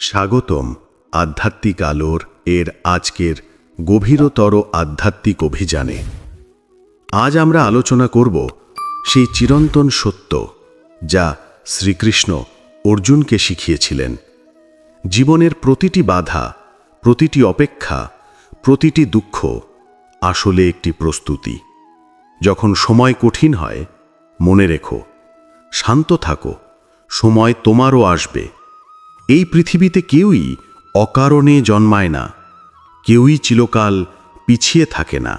স্বাগতম আধ্যাত্মিক আলোর এর আজকের গভীরতর আধ্যাত্মিক অভিযানে। আজ আমরা আলোচনা করব সেই চিরন্তন সত্য যা শ্রীকৃষ্ণ অর্জুনকে শিখিয়েছিলেন। জীবনের প্রতিটি বাধা, প্রতিটি অপেক্ষা, প্রতিটি দুঃখ আসলে একটি প্রস্তুতি। যখন সময় কঠিন হয়, মনে রেখো, শান্ত থাকো, সময় তোমারও আসবে। এই পৃথিবীতে কেউই অকারণে জন্মায় না, কেউই চিরকাল পিছিয়ে থাকে না।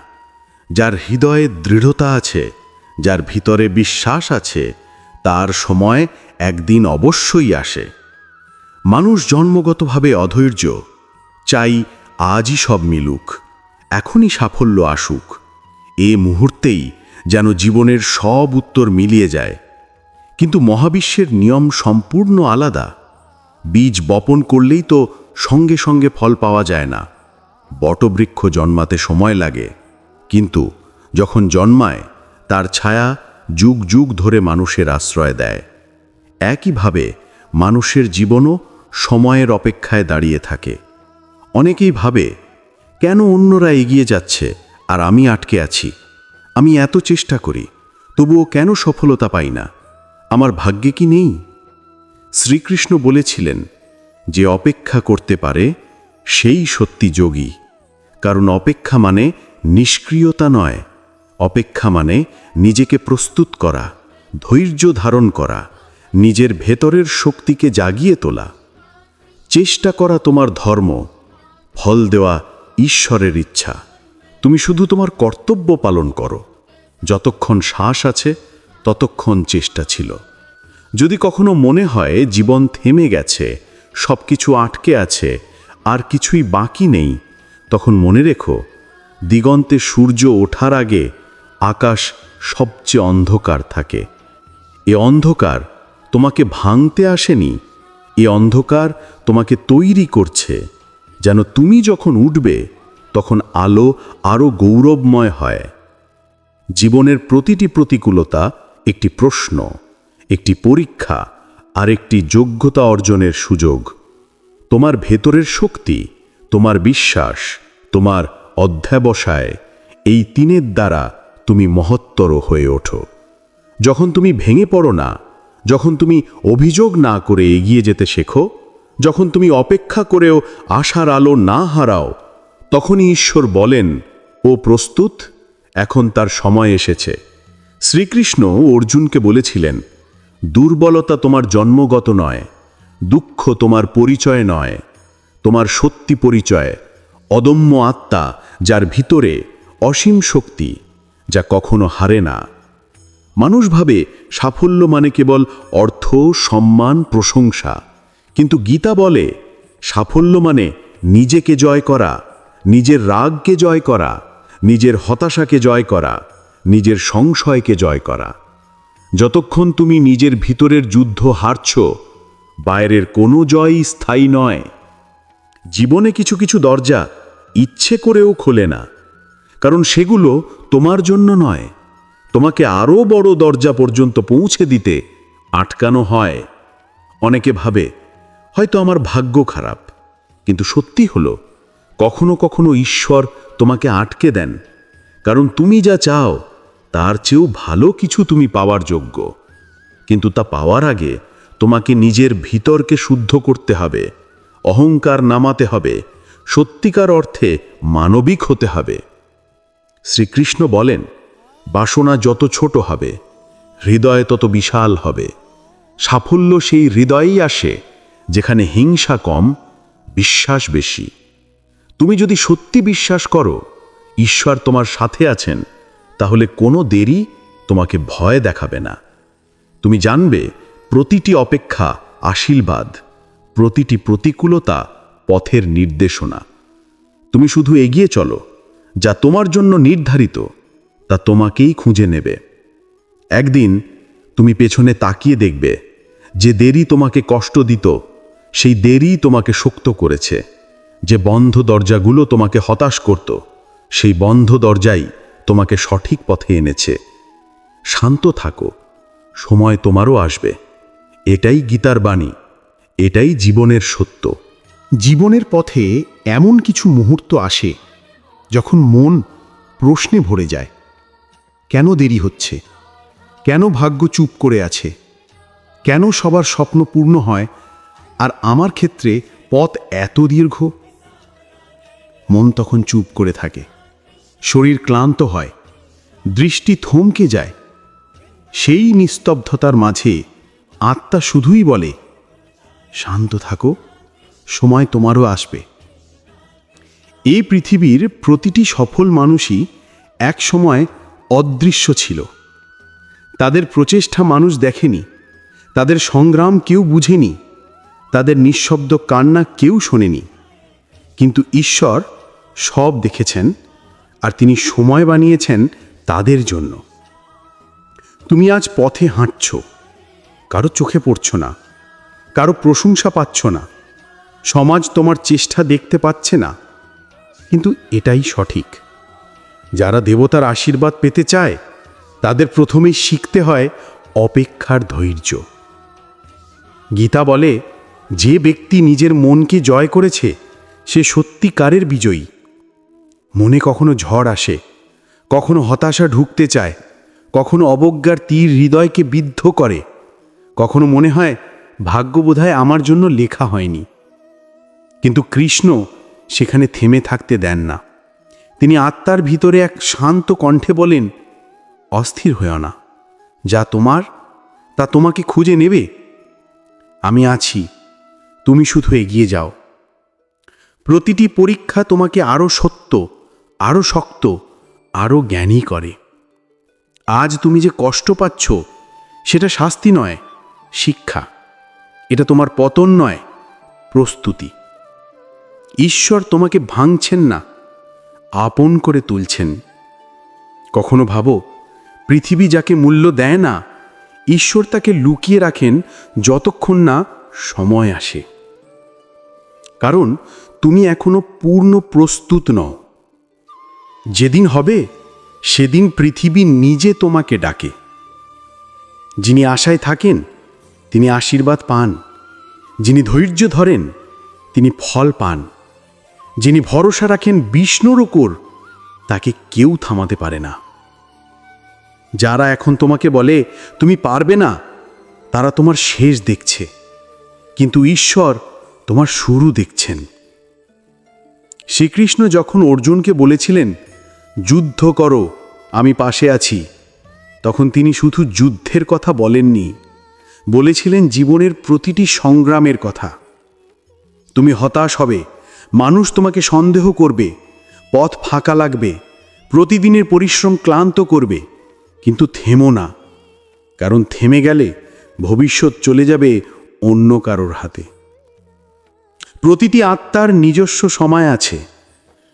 যার হৃদয়ে দৃঢ়তা আছে, যার ভিতরে বিশ্বাস আছে, তার সময় একদিন অবশ্যই আসে। মানুষ জন্মগতভাবে অধৈর্য, চাই আজই সব মিলুক, এখনই সাফল্য আসুক। এ মুহূর্তেই যেন জীবনের সব উত্তর মিলিয়ে যায়। কিন্তু মহাবিশ্বের নিয়ম সম্পূর্ণ আলাদা। বীজ বপন করলেই তো সঙ্গে সঙ্গে ফল পাওয়া যায় না। বটবৃক্ষ জন্মাতে সময় লাগে। কিন্তু যখন জন্মায়, তার ছায়া যুগ যুগ ধরে মানুষের আশ্রয় দেয়। একইভাবে মানুষের জীবনও সময়ের অপেক্ষায় দাঁড়িয়ে থাকে। অনেকেই ভাবে, কেন অন্যরা এগিয়ে যাচ্ছে আর আমি আটকে আছি? আমি এত চেষ্টা করি, তবুও কেন সফলতা পাই না? আমার ভাগ্যে কি নেই? শ্রীকৃষ্ণ বলেছিলেন, যে অপেক্ষা করতে পারে, সেই সত্যি যোগী। কারণ অপেক্ষা মানে নিষ্ক্রিয়তা নয়। অপেক্ষা মানে নিজেকে প্রস্তুত করা, ধৈর্য ধারণ করা, নিজের ভেতরের শক্তিকে জাগিয়ে তোলা। চেষ্টা করা তোমার ধর্ম, ফল দেওয়া ঈশ্বরের ইচ্ছা। তুমি শুধু তোমার কর্তব্য পালন করো। যতক্ষণ শ্বাস আছে, ততক্ষণ চেষ্টা ছিল। যদি কখনো মনে হয় জীবন থেমে গেছে সব কিছু আটকে আছে, আর কিছুই বাকি নেই, তখন মনে রেখো, দিগন্তে সূর্য ওঠার আগে আকাশ সবচেয়ে অন্ধকার থাকে। এ অন্ধকার তোমাকে ভাঙতে আসেনি, এ অন্ধকার তোমাকে তৈরি করছে। যেন তুমি যখন উঠবে, তখন আলো আরও গৌরবময় হয়। জীবনের প্রতিটি প্রতিকূলতা একটি প্রশ্ন। একটি পরীক্ষা আর একটি যোগ্যতা অর্জনের সুযোগ। তোমার ভেতরের শক্তি, তোমার বিশ্বাস, তোমার অধ্যাবসায়, এই তিনের দ্বারা তুমি মহত্তর হয়ে ওঠো। যখন তুমি ভেঙে পড়ো না, যখন তুমি অভিযোগ না করে এগিয়ে যেতে শেখো, যখন তুমি অপেক্ষা করেও আশার আলো না হারাও, তখনই ঈশ্বর বলেন, ও প্রস্তুত, এখন তার সময় এসেছে। শ্রীকৃষ্ণ অর্জুনকে বলেছিলেন দুর্বলতা তোমার জন্মগত নয়, দুঃখ তোমার পরিচয় নয়, তোমার সত্যি পরিচয়, অদম্য আত্মা যার ভিতরে অসীম শক্তি যা কখনো হারে না। মানুষ ভাবে সাফল্য মানে কেবল অর্থ, সম্মান, প্রশংসা। কিন্তু গীতা বলে, সাফল্য মানে নিজেকে জয় করা, নিজের রাগকে জয় করা, নিজের হতাশাকে জয় করা, নিজের সংশয়কে জয় করা। যতক্ষণ তুমি নিজের ভিতরের যুদ্ধ হারছ, বাইরের কোনো জয়ই স্থায়ী নয়। জীবনে কিছু কিছু দরজা ইচ্ছে করেও খোলে না, কারণ সেগুলো তোমার জন্য নয়। তোমাকে আরও বড় দরজা পর্যন্ত পৌঁছে দিতে আটকানো হয়। অনেকে ভাবে, হয়তো আমার ভাগ্য খারাপ। কিন্তু সত্যি হলো, কখনো কখনো ঈশ্বর তোমাকে আটকে দেন, কারণ তুমি যা চাও তার চেয়েও ভালো কিছু তুমি পাওয়ার যোগ্য। কিন্তু তা পাওয়ার আগে তোমাকে নিজের ভিতরকে শুদ্ধ করতে হবে, অহংকার নামাতে হবে, সত্যিকার অর্থে মানবিক হতে হবে। শ্রীকৃষ্ণ বলেন, বাসনা যত ছোট হবে, হৃদয় তত বিশাল হবে। সাফল্য সেই হৃদয়েই আসে, যেখানে হিংসা কম, বিশ্বাস বেশি। তুমি যদি সত্যি বিশ্বাস করো, ঈশ্বর তোমার সাথে আছেন। তাহলে কোনো দেরি তোমাকে ভয় দেখাবে না। তুমি জানবে, প্রতিটি অপেক্ষা আশীর্বাদ, প্রতিটি প্রতিকূলতা পথের নির্দেশনা। তুমি শুধু এগিয়ে চলো, যা তোমার জন্য নির্ধারিত, তা তোমাকেই খুঁজে নেবে। একদিন তুমি পেছনে তাকিয়ে দেখবে, যে দেরি তোমাকে কষ্ট দিত, সেই দেরি তোমাকে শক্ত করেছে। যে বন্ধ দরজাগুলো তোমাকে হতাশ করত, সেই বন্ধ দরজাই তোমাকে সঠিক পথে এনেছে। শান্ত থাকো, সময় তোমারও আসবে। এটাই গীতার বাণী, এটাই জীবনের সত্য। জীবনের পথে এমন কিছু মুহূর্ত আসে যখন মন প্রশ্নে ভরে যায়। কেন দেরি হচ্ছে? কেন ভাগ্য চুপ করে আছে? কেন সবার স্বপ্ন পূর্ণ হয় আর আমার ক্ষেত্রে পথ এত দীর্ঘ? মন তখন চুপ করে থাকে। শরীর ক্লান্ত হয়, দৃষ্টি থমকে যায়। সেই নিস্তব্ধতার মাঝে আত্মা শুধুই বলে, শান্ত থাকো, সময় তোমারও আসবে। এই পৃথিবীর প্রতিটি সফল মানুষই এক সময় অদৃশ্য ছিল। তাদের প্রচেষ্টা মানুষ দেখেনি, তাদের সংগ্রাম কেউ বুঝেনি, তাদের নিঃশব্দ কান্না কেউ শোনেনি। কিন্তু ঈশ্বর সব দেখেছেন আর তিনি সময় বানিয়েছেন তাদের জন্য। তুমি আজ পথে হাঁটছ, কারও চোখে পড়ছ না, কারও প্রশংসা পাচ্ছ না, সমাজ তোমার চেষ্টা দেখতে পাচ্ছে না। কিন্তু এটাই সঠিক। যারা দেবতার আশীর্বাদ পেতে চায়, তাদের প্রথমেই শিখতে হয় অপেক্ষার ধৈর্য। গীতা বলে, যে ব্যক্তি নিজের মনকে জয় করেছে, সে সত্যিকারের বিজয়ী। মনে কখনো ঝড় আসে, কখনো হতাশা ঢুকতে চায়, কখনো অবজ্ঞার তীর হৃদয়কে বিদ্ধ করে, কখনো মনে হয় ভাগ্য বোধহয় আমার জন্য লেখা হয়নি। কিন্তু কৃষ্ণ সেখানে থেমে থাকতে দেন না। তিনি আত্মার ভিতরে এক শান্ত কণ্ঠে বলেন, অস্থির হয়েও না। যা তোমার, তা তোমাকে খুঁজে নেবে। আমি আছি। তুমি শুধু এগিয়ে যাও। প্রতিটি পরীক্ষা তোমাকে আরও সত্য আরও শক্ত আরও জ্ঞানী করে। আজ তুমি যে কষ্ট পাচ্ছ, সেটা শাস্তি নয়, শিক্ষা। এটা তোমার পতন নয়, প্রস্তুতি। ঈশ্বর তোমাকে ভাঙছেন না, আপন করে তুলছেন। কখনো ভাবো, পৃথিবী যাকে মূল্য দেয় না, ঈশ্বর তাকে লুকিয়ে রাখেন যতক্ষণ না সময় আসে। কারণ তুমি এখনও পূর্ণ প্রস্তুত নও। যেদিন হবে, সেদিন পৃথিবী নিজে তোমাকে ডাকে। যিনি আশায় থাকেন, তিনি আশীর্বাদ পান। যিনি ধৈর্য ধরেন, তিনি ফল পান। যিনি ভরসা রাখেন বিষ্ণুর ওপর তাকে কেউ থামাতে পারে না। যারা এখন তোমাকে বলে, তুমি পারবে না, তারা তোমার শেষ দেখছে। কিন্তু ঈশ্বর তোমার শুরু দেখছেন। শ্রীকৃষ্ণ যখন অর্জুনকে বলেছিলেন যুদ্ধ করো, আমি পাশে আছি। তখন তিনি শুধু যুদ্ধের কথা বলেননি, বলেছিলেন জীবনের প্রতিটি সংগ্রামের কথা। তুমি হতাশ হবে, মানুষ তোমাকে সন্দেহ করবে, পথ ফাঁকা লাগবে, প্রতিদিনের পরিশ্রম ক্লান্ত করবে, কিন্তু থেমো না, কারণ থেমে গেলে ভবিষ্যৎ চলে যাবে অন্য কারোর হাতে। প্রতিটি আত্মার নিজস্ব সময় আছে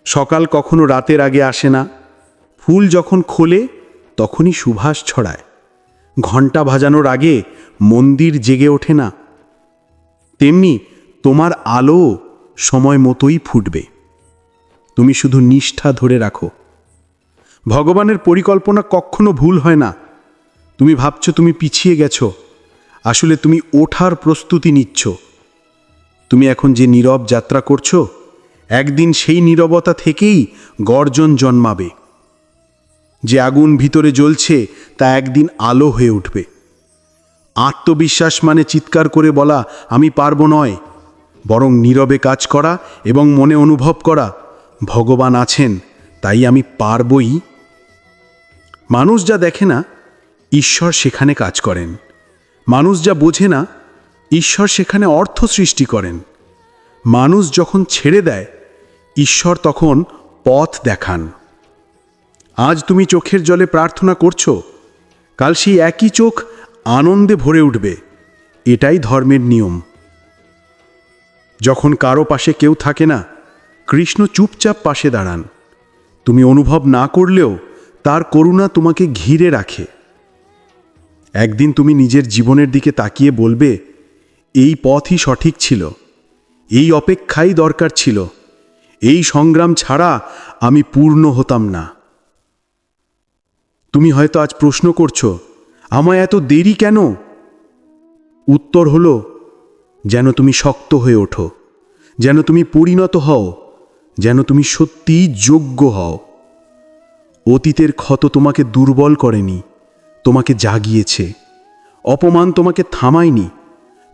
সকাল কখনো রাতের আগে আসে না। ফুল যখন খোলে, তখনই সুভাষ ছড়ায়। ঘণ্টা ভাজানোর আগে মন্দির জেগে ওঠে না। তেমনি তোমার আলো সময় মতোই ফুটবে। তুমি শুধু নিষ্ঠা ধরে রাখো। ভগবানের পরিকল্পনা কখনো ভুল হয় না। তুমি ভাবছ তুমি পিছিয়ে গেছো। আসলে তুমি ওঠার প্রস্তুতি নিচ্ছ। তুমি এখন যে নীরব যাত্রা করছ একদিন সেই নীরবতা থেকেই গর্জন জন্মাবে। যে আগুন ভিতরে জ্বলছে, তা একদিন আলো হয়ে উঠবে। আত্মবিশ্বাস মানে চিৎকার করে বলা, আমি পারব নয়। বরং নীরবে কাজ করা এবং মনে অনুভব করা, ভগবান আছেন, তাই আমি পারবই। মানুষ যা দেখে না, ঈশ্বর সেখানে কাজ করেন। মানুষ যা বোঝে না, ঈশ্বর সেখানে অর্থ সৃষ্টি করেন। মানুষ যখন ছেড়ে দেয় ঈশ্বর তখন পথ দেখান। আজ তুমি চোখের জলে প্রার্থনা করছ, কাল সেই একই চোখ আনন্দে ভরে উঠবে, এটাই ধর্মের নিয়ম। যখন কারও পাশে কেউ থাকে না, কৃষ্ণ চুপচাপ পাশে দাঁড়ান। তুমি অনুভব না করলেও তার করুণা তোমাকে ঘিরে রাখে। একদিন তুমি নিজের জীবনের দিকে তাকিয়ে বলবে, এই পথই সঠিক ছিল, এই অপেক্ষাই দরকার ছিল। এই সংগ্রাম ছাড়া আমি পূর্ণ হতাম না। তুমি হয়তো আজ প্রশ্ন করছ, আমায় এত দেরি কেন? উত্তর হলো, যেন তুমি শক্ত হয়ে ওঠো, যেন তুমি পরিণত হও, যেন তুমি সত্যিই যোগ্য হও। অতীতের ক্ষত তোমাকে দুর্বল করেনি, তোমাকে জাগিয়েছে, অপমান তোমাকে থামায়নি,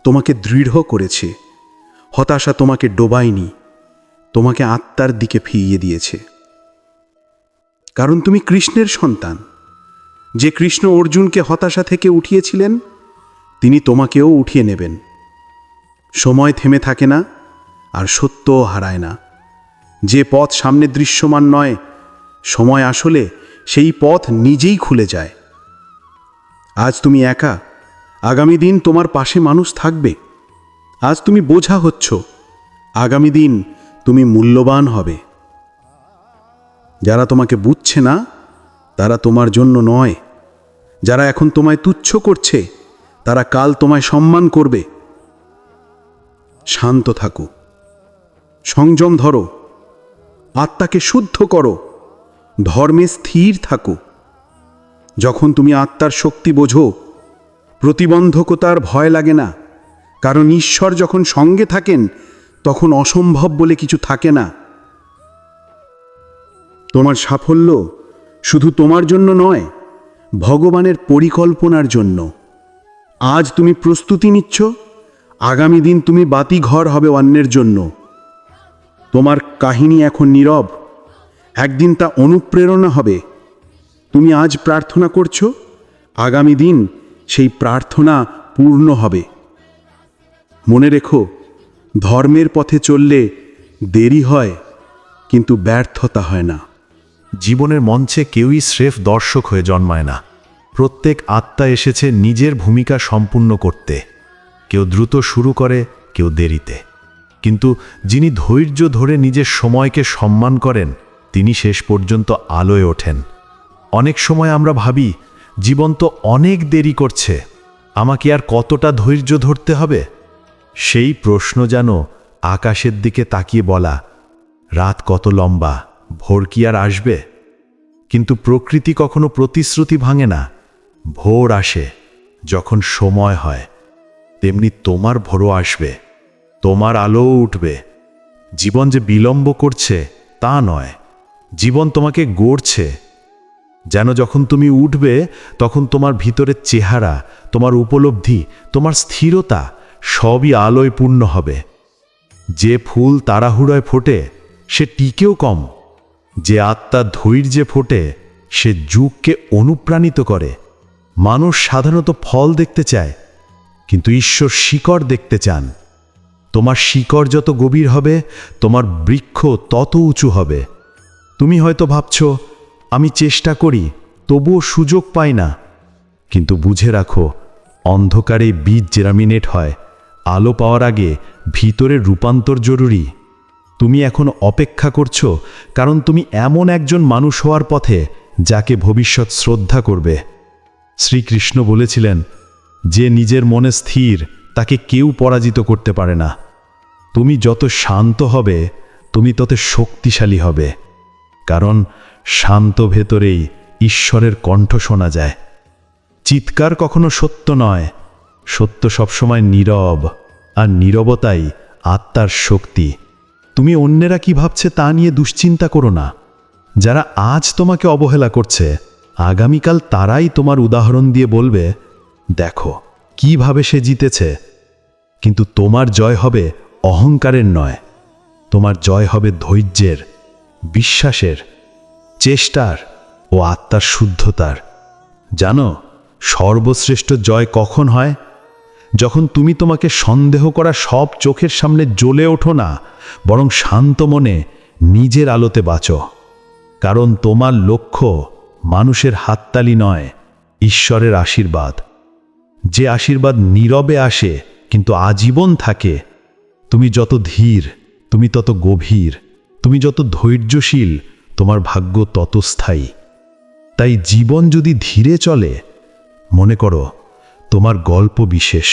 তোমাকে দৃঢ় করেছে, হতাশা তোমাকে ডোবায়নি তোমাকে আত্মার দিকে ফিরিয়ে দিয়েছে। কারণ তুমি কৃষ্ণের সন্তান। যে কৃষ্ণ অর্জুনকে হতাশা থেকে উঠিয়েছিলেন, তিনি তোমাকেও উঠিয়ে নেবেন। সময় থেমে থাকে না, আর সত্যও হারায় না। যে পথ সামনে দৃশ্যমান নয়, সময় আসলে সেই পথ নিজেই খুলে যায়। আজ তুমি একা, আগামী দিন তোমার পাশে মানুষ থাকবে। আজ তুমি বোঝা হচ্ছ, আগামী দিন তুমি মূল্যবান হবে। যারা তোমাকে বুঝছে না, তারা তোমার জন্য নয়। যারা এখন তোমায় তুচ্ছ করছে, তারা কাল তোমায় সম্মান করবে। শান্ত থাকো। সংযম ধরো। আত্মাকে শুদ্ধ করো। ধর্মে স্থির থাকো। যখন তুমি আত্মার শক্তি বোঝো, প্রতিবন্ধকতার ভয় লাগে না। কারণ ঈশ্বর যখন সঙ্গে থাকেন তখন অসম্ভব বলে কিছু থাকে না। তোমার সাফল্য শুধু তোমার জন্য নয়, ভগবানের পরিকল্পনার জন্য। আজ তুমি প্রস্তুতি নিচ্ছ, আগামী দিন তুমি বাতি ঘর হবে অন্যের জন্য। তোমার কাহিনী এখন নীরব, একদিন তা অনুপ্রেরণা হবে। তুমি আজ প্রার্থনা করছ, আগামী দিন সেই প্রার্থনা পূর্ণ হবে। মনে রেখো ধর্মের পথে চললে দেরি হয়, কিন্তু ব্যর্থতা হয় না। জীবনের মঞ্চে কেউই স্রেফ দর্শক হয়ে জন্মায় না। প্রত্যেক আত্মা এসেছে নিজের ভূমিকা সম্পূর্ণ করতে। কেউ দ্রুত শুরু করে, কেউ দেরিতে। কিন্তু যিনি ধৈর্য ধরে নিজের সময়কে সম্মান করেন, তিনি শেষ পর্যন্ত আলোয় ওঠেন। অনেক সময় আমরা ভাবি, জীবন তো অনেক দেরি করছে, আমাকে আর কতটা ধৈর্য ধরতে হবে? সেই প্রশ্ন যেন আকাশের দিকে তাকিয়ে বলা, রাত কত লম্বা, ভোর কি আর আসবে? কিন্তু প্রকৃতি কখনো প্রতিশ্রুতি ভাঙে না, ভোর আসে, যখন সময় হয়, তেমনি তোমার ভোরও আসবে, তোমার আলোও উঠবে। জীবন যে বিলম্ব করছে, তা নয়, জীবন তোমাকে গড়ছে। যেন যখন তুমি উঠবে, তখন তোমার ভিতরের চেহারা, তোমার উপলব্ধি, তোমার স্থিরতা সবই আলোয় পূর্ণ হবে। যে ফুল তাড়াহুড়োয় ফোটে, সে টিকেও কম। যে আত্মা ধৈর্যে ফোটে, সে যুগকে অনুপ্রাণিত করে। মানুষ সাধারণত ফল দেখতে চায়, কিন্তু ঈশ্বর শিকড় দেখতে চান। তোমার শিকড় যত গভীর হবে, তোমার বৃক্ষ তত উঁচু হবে। তুমি হয়তো ভাবছ, আমি চেষ্টা করি, তবুও সুযোগ পাই না। কিন্তু বুঝে রাখো, অন্ধকারে বীজ জেরামিনেট হয় আলো পাওয়ার আগে ভিতরের রূপান্তর জরুরি। তুমি এখন অপেক্ষা করছ, কারণ তুমি এমন একজন মানুষ হওয়ার পথে যাকে ভবিষ্যৎ শ্রদ্ধা করবে। শ্রীকৃষ্ণ বলেছিলেন, যে নিজের মনে স্থির, তাকে কেউ পরাজিত করতে পারে না। তুমি যত শান্ত হবে, তুমি তত শক্তিশালী হবে। কারণ শান্ত ভেতরেই ঈশ্বরের কণ্ঠ শোনা যায়। চিৎকার কখনো সত্য নয় সত্য সবসময় নীরব আর নীরবতাই আত্মার শক্তি। তুমি অন্যেরা কি ভাবছে তা নিয়ে দুশ্চিন্তা করো না। যারা আজ তোমাকে অবহেলা করছে, আগামীকাল তারাই তোমার উদাহরণ দিয়ে বলবে, দেখো, কীভাবে সে জিতেছে। কিন্তু তোমার জয় হবে অহংকারের নয়। তোমার জয় হবে ধৈর্যের, বিশ্বাসের, চেষ্টার ও আত্মার শুদ্ধতার। জানো, সর্বশ্রেষ্ঠ জয় কখন হয়? যখন তুমি তোমাকে সন্দেহ করা সব চোখের সামনে জ্বলে ওঠো না, বরং শান্ত মনে নিজের আলোতে বাঁচো। কারণ তোমার লক্ষ্য মানুষের হাততালি নয়, ঈশ্বরের আশীর্বাদ। যে আশীর্বাদ নীরবে আসে, কিন্তু আজীবন থাকে, তুমি যত ধীর, তুমি তত গভীর, তুমি যত ধৈর্যশীল, তোমার ভাগ্য তত স্থায়ী। তাই জীবন যদি ধীরে চলে, মনে করো তোমার গল্প বিশেষ।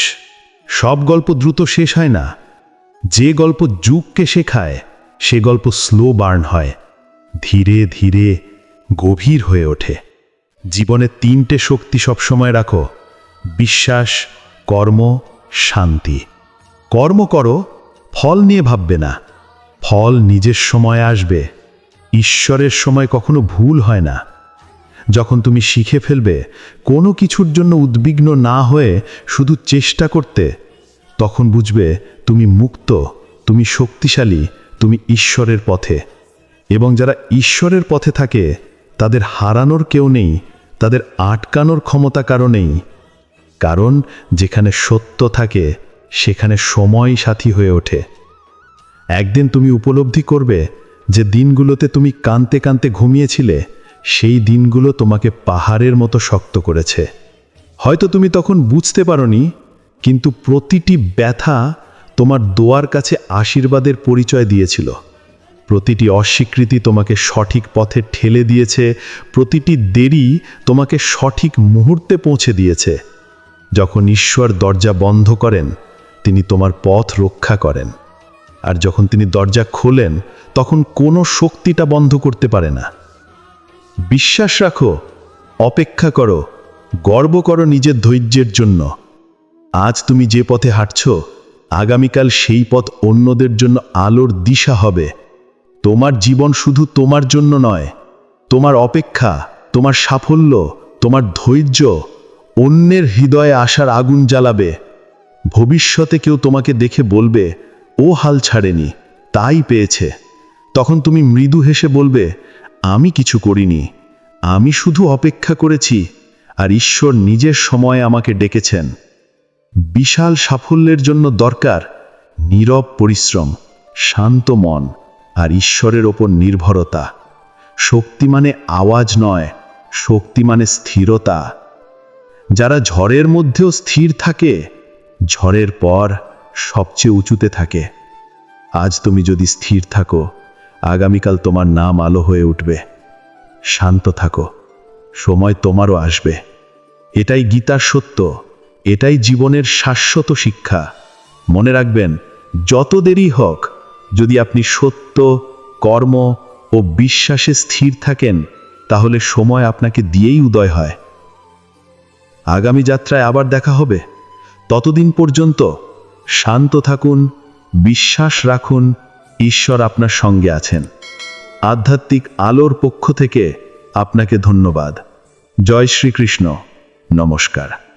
সব গল্প দ্রুত শেষ হয় না। যে গল্প যুগকে শেখায়, সে গল্প স্লো বার্ন হয়। ধীরে ধীরে গভীর হয়ে ওঠে। জীবনে তিনটে শক্তি সবসময় রাখো। বিশ্বাস, কর্ম, শান্তি। কর্ম করো, ফল নিয়ে ভাববে না। ফল নিজের সময় আসবে। ঈশ্বরের সময় কখনো ভুল হয় না। যখন তুমি শিখে ফেলবে কোনো কিছুর জন্য উদ্বিগ্ন না হয়ে শুধু চেষ্টা করতে, তখন বুঝবে তুমি মুক্ত, তুমি শক্তিশালী, তুমি ঈশ্বরের পথে। এবং যারা ঈশ্বরের পথে থাকে, তাদের হারানোর কেউ নেই, তাদের আটকানোর ক্ষমতা কারণেই কারণ যেখানে সত্য থাকে, সেখানে সময় সাথী হয়ে ওঠে। একদিন তুমি উপলব্ধি করবে যে দিনগুলোতে তুমি কানতে কানতে ঘুমিয়েছিলে সেই দিনগুলো তোমাকে পাহাড়ের মতো শক্ত করেছে। হয়তো তুমি তখন বুঝতে পারোনি, কিন্তু প্রতিটি ব্যথা তোমার দোয়ার কাছে আশীর্বাদের পরিচয় দিয়েছিল। প্রতিটি অস্বীকৃতি তোমাকে সঠিক পথে ঠেলে দিয়েছে, প্রতিটি দেরি তোমাকে সঠিক মুহূর্তে পৌঁছে দিয়েছে। যখন ঈশ্বর দরজা বন্ধ করেন, তিনি তোমার পথ রক্ষা করেন। আর যখন তিনি দরজা খোলেন, তখন কোনো শক্তিটা বন্ধ করতে পারে না। বিশ্বাস রাখো, অপেক্ষা করো, গর্ব করো নিজের ধৈর্যের জন্য। আজ তুমি যে পথে হাঁটছ, আগামীকাল সেই পথ অন্যদের জন্য আলোর দিশা হবে। তোমার জীবন শুধু তোমার জন্য নয়, তোমার অপেক্ষা, তোমার সাফল্য, তোমার ধৈর্য, অন্যের হৃদয়ে আসার আগুন জ্বালাবে। ভবিষ্যতে কেউ তোমাকে দেখে বলবে, ও হাল ছাড়েনি, তাই পেয়েছে। তখন তুমি মৃদু হেসে বলবে আমি কিছু করিনি, আমি শুধু অপেক্ষা করেছি, আর ঈশ্বর নিজের সময় আমাকে ডেকেছেন। বিশাল সাফল্যের জন্য দরকার নীরব পরিশ্রম, শান্ত মন, আর ঈশ্বরের ওপর নির্ভরতা। শক্তি মানে আওয়াজ নয়, শক্তি মানে স্থিরতা। যারা ঝড়ের মধ্যেও স্থির থাকে, ঝড়ের পর সবচেয়ে উঁচুতে থাকে। আজ তুমি যদি স্থির থাকো আগামীকাল তোমার নাম আলো হয়ে উঠবে। শান্ত থাকো, সময় তোমারও আসবে। এটাই গীতার সত্য, এটাই জীবনের শাশ্বত শিক্ষা। মনে রাখবেন, যত দেরি হোক, যদি আপনি সত্য, কর্ম ও বিশ্বাসে স্থির থাকেন, তাহলে সময় আপনাকে দিয়েই উদয় হয়। আগামী যাত্রায় আবার দেখা হবে। ততদিন পর্যন্ত শান্ত থাকুন, বিশ্বাস রাখুন ঈশ্বর আপনার সঙ্গে আছেন। আধ্যাত্মিক আলোর পক্ষ থেকে আপনাকে ধন্যবাদ। জয় শ্রীকৃষ্ণ। নমস্কার।